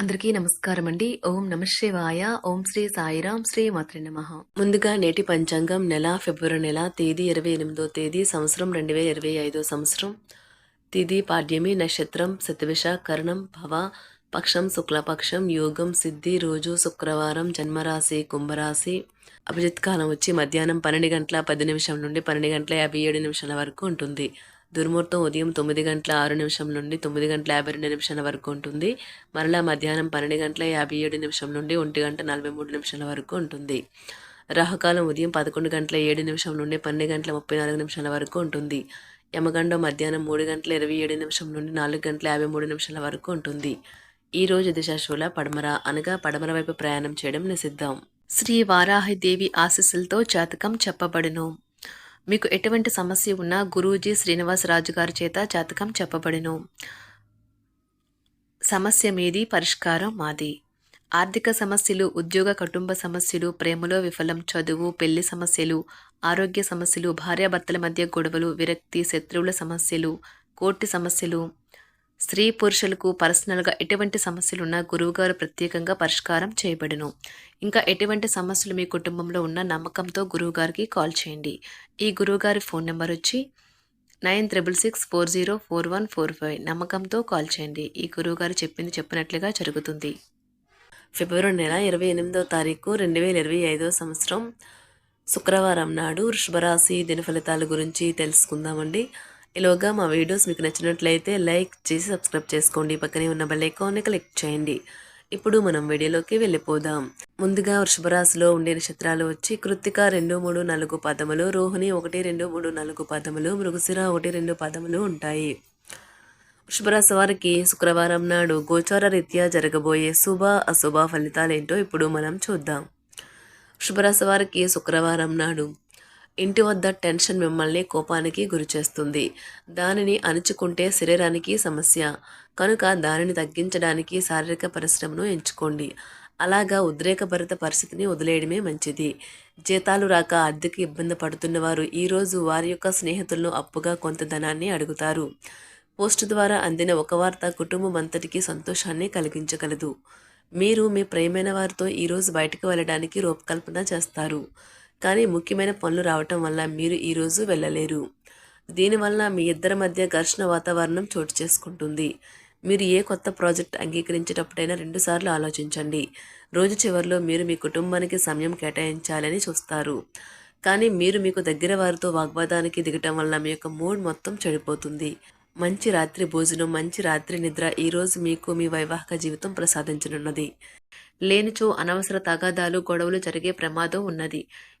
అందరికీ నమస్కారం అండి ఓం నమ శివాయ. ఓం శ్రీ సాయిరాం శ్రీ మాత్రి నమ. ముందుగా నేటి పంచాంగం నెల ఫిబ్రవరి నెల తేదీ ఇరవై ఎనిమిదో తేదీ సంవత్సరం రెండు వేల ఇరవై ఐదో సంవత్సరం. తిథి పాడ్యమి నక్షత్రం శతవిష కరణం భవ పక్షం శుక్లపక్షం యోగం సిద్ధి రోజు శుక్రవారం జన్మరాశి కుంభరాశి. అభిజిత్ కాలం వచ్చి మధ్యాహ్నం పన్నెండు గంటల పది నిమిషం నుండి పన్నెండు గంటల యాభై ఏడు నిమిషాల వరకు ఉంటుంది. దుర్ముహూర్తం ఉదయం తొమ్మిది గంటల ఆరు నిమిషం నుండి తొమ్మిది గంటల యాభై రెండు నిమిషాల వరకు ఉంటుంది. మరలా మధ్యాహ్నం పన్నెండు గంటల యాభై ఏడు నిమిషం నుండి ఒంటి గంట నలభై మూడు నిమిషాల వరకు ఉంటుంది. రాహుకాలం ఉదయం పదకొండు గంటల ఏడు నిమిషం నుండి పన్నెండు గంటల ముప్పై నాలుగు నిమిషాల వరకు ఉంటుంది. యమగండం మధ్యాహ్నం మూడు గంటల ఇరవై ఏడు నిమిషం నుండి నాలుగు గంటల యాభై మూడు నిమిషాల వరకు ఉంటుంది. ఈ రోజు దిశాశూల పడమర అనగా పడమర వైపు ప్రయాణం చేయడం నిషిద్ధం. శ్రీ వారాహిదేవి ఆశీస్సులతో జాతకం చెప్పబడును. మీకు ఎటువంటి సమస్య ఉన్నా గురూజీ శ్రీనివాసరాజు గారి చేత జాతకం చెప్పబడును. సమస్య మీది పరిష్కారం మాది. ఆర్థిక సమస్యలు ఉద్యోగ కుటుంబ సమస్యలు ప్రేమలో విఫలం చదువు పెళ్ళి సమస్యలు ఆరోగ్య సమస్యలు భార్యాభర్తల మధ్య గొడవలు విరక్తి శత్రువుల సమస్యలు కోర్టు సమస్యలు స్త్రీ పురుషులకు పర్సనల్గా ఎటువంటి సమస్యలున్నా గురువుగారు ప్రత్యేకంగా పరిష్కారం చేయబడును. ఇంకా ఎటువంటి సమస్యలు మీ కుటుంబంలో ఉన్న నమ్మకంతో గురువుగారికి కాల్ చేయండి. ఈ గురువుగారి ఫోన్ నెంబర్ వచ్చి nine triple six four zero four one four five. నమ్మకంతో కాల్ చేయండి. ఈ గురువుగారు చెప్పింది చెప్పినట్లుగా జరుగుతుంది. ఫిబ్రవరి నెల ఇరవై ఎనిమిదో తారీఖు రెండు వేల ఇరవై ఐదో సంవత్సరం శుక్రవారం నాడు వృషభరాశి దిన ఫలితాల గురించి తెలుసుకుందామండి. ఇలాగా మా వీడియోస్ మీకు నచ్చినట్లయితే లైక్ చేసి సబ్స్క్రైబ్ చేసుకోండి. పక్కనే ఉన్న బెల్ ఐకాన్ని క్లిక్ చేయండి. ఇప్పుడు మనం వీడియోలోకి వెళ్ళిపోదాం. ముందుగా వృషభరాశిలో ఉండే నక్షత్రాలు వచ్చి కృత్తిక రెండు మూడు నాలుగు పదములు రోహిణి ఒకటి రెండు మూడు నాలుగు పదములు మృగశిర ఒకటి రెండు పదములు ఉంటాయి. వృషభరాశి వారికి శుక్రవారం నాడు గోచార రీత్యా జరగబోయే శుభ అశుభ ఫలితాలేంటో ఇప్పుడు మనం చూద్దాం. వృషభరాశి వారికి శుక్రవారం నాడు ఇంటి వద్ద టెన్షన్ మిమ్మల్ని కోపానికి గురిచేస్తుంది. దానిని అణుచుకుంటే శరీరానికి సమస్య. కనుక దానిని తగ్గించడానికి శారీరక పరిశ్రమను ఎంచుకోండి. అలాగా ఉద్రేకభరిత పరిస్థితిని వదిలేయడమే మంచిది. జీతాలు రాక ఆర్థిక ఇబ్బంది పడుతున్న వారు ఈరోజు వారి యొక్క స్నేహితులను అప్పుగా కొంత ధనాన్ని అడుగుతారు. పోస్ట్ ద్వారా అందిన ఒక వార్త కుటుంబం అంతటికీ సంతోషాన్ని కలిగించగలదు. మీరు మీ ప్రేమైన వారితో ఈరోజు బయటకు వెళ్ళడానికి రూపకల్పన చేస్తారు. కానీ ముఖ్యమైన పనులు రావటం వల్ల మీరు ఈరోజు వెళ్ళలేరు. దీనివల్ల మీ ఇద్దరి మధ్య ఘర్షణ వాతావరణం చోటు చేసుకుంటుంది. మీరు ఏ కొత్త ప్రాజెక్ట్ అంగీకరించేటప్పుడైనా రెండుసార్లు ఆలోచించండి. రోజు చివరిలో మీరు మీ కుటుంబానికి సమయం కేటాయించాలని చూస్తారు. కానీ మీరు మీకు దగ్గర వారితో వాగ్వాదానికి దిగటం వల్ల మీ యొక్క మూడ్ మొత్తం చెడిపోతుంది. మంచి రాత్రి భోజనం మంచి రాత్రి నిద్ర ఈరోజు మీకు మీ వైవాహిక జీవితం ప్రసాదించనున్నది. లేనిచో అనవసర తగాదాలు గొడవలు జరిగే ప్రమాదం ఉన్నది.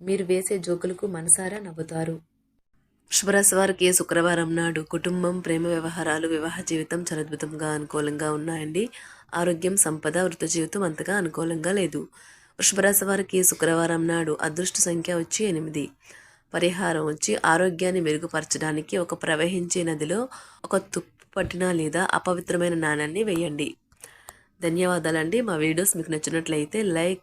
మీరు వేసే జోకులకు మనసారా నవ్వుతారు. శుభరాశి వారికి శుక్రవారం నాడు కుటుంబం ప్రేమ వ్యవహారాలు వివాహ జీవితం చరద్భుతంగా అనుకూలంగా ఉన్నాయండి. ఆరోగ్యం సంపద వృత్తి జీవితం అంతగా అనుకూలంగా లేదు. వృషభరాశి వారికి శుక్రవారం నాడు అదృష్ట సంఖ్య వచ్చి ఎనిమిది. పరిహారం వచ్చి ఆరోగ్యాన్ని మెరుగుపరచడానికి ఒక ప్రవహించే నదిలో ఒక తుప్పు పట్టిన లేదా అపవిత్రమైన నాణాన్ని వేయండి. ధన్యవాదాలండి. మా వీడియోస్ మీకు నచ్చినట్లయితే లైక్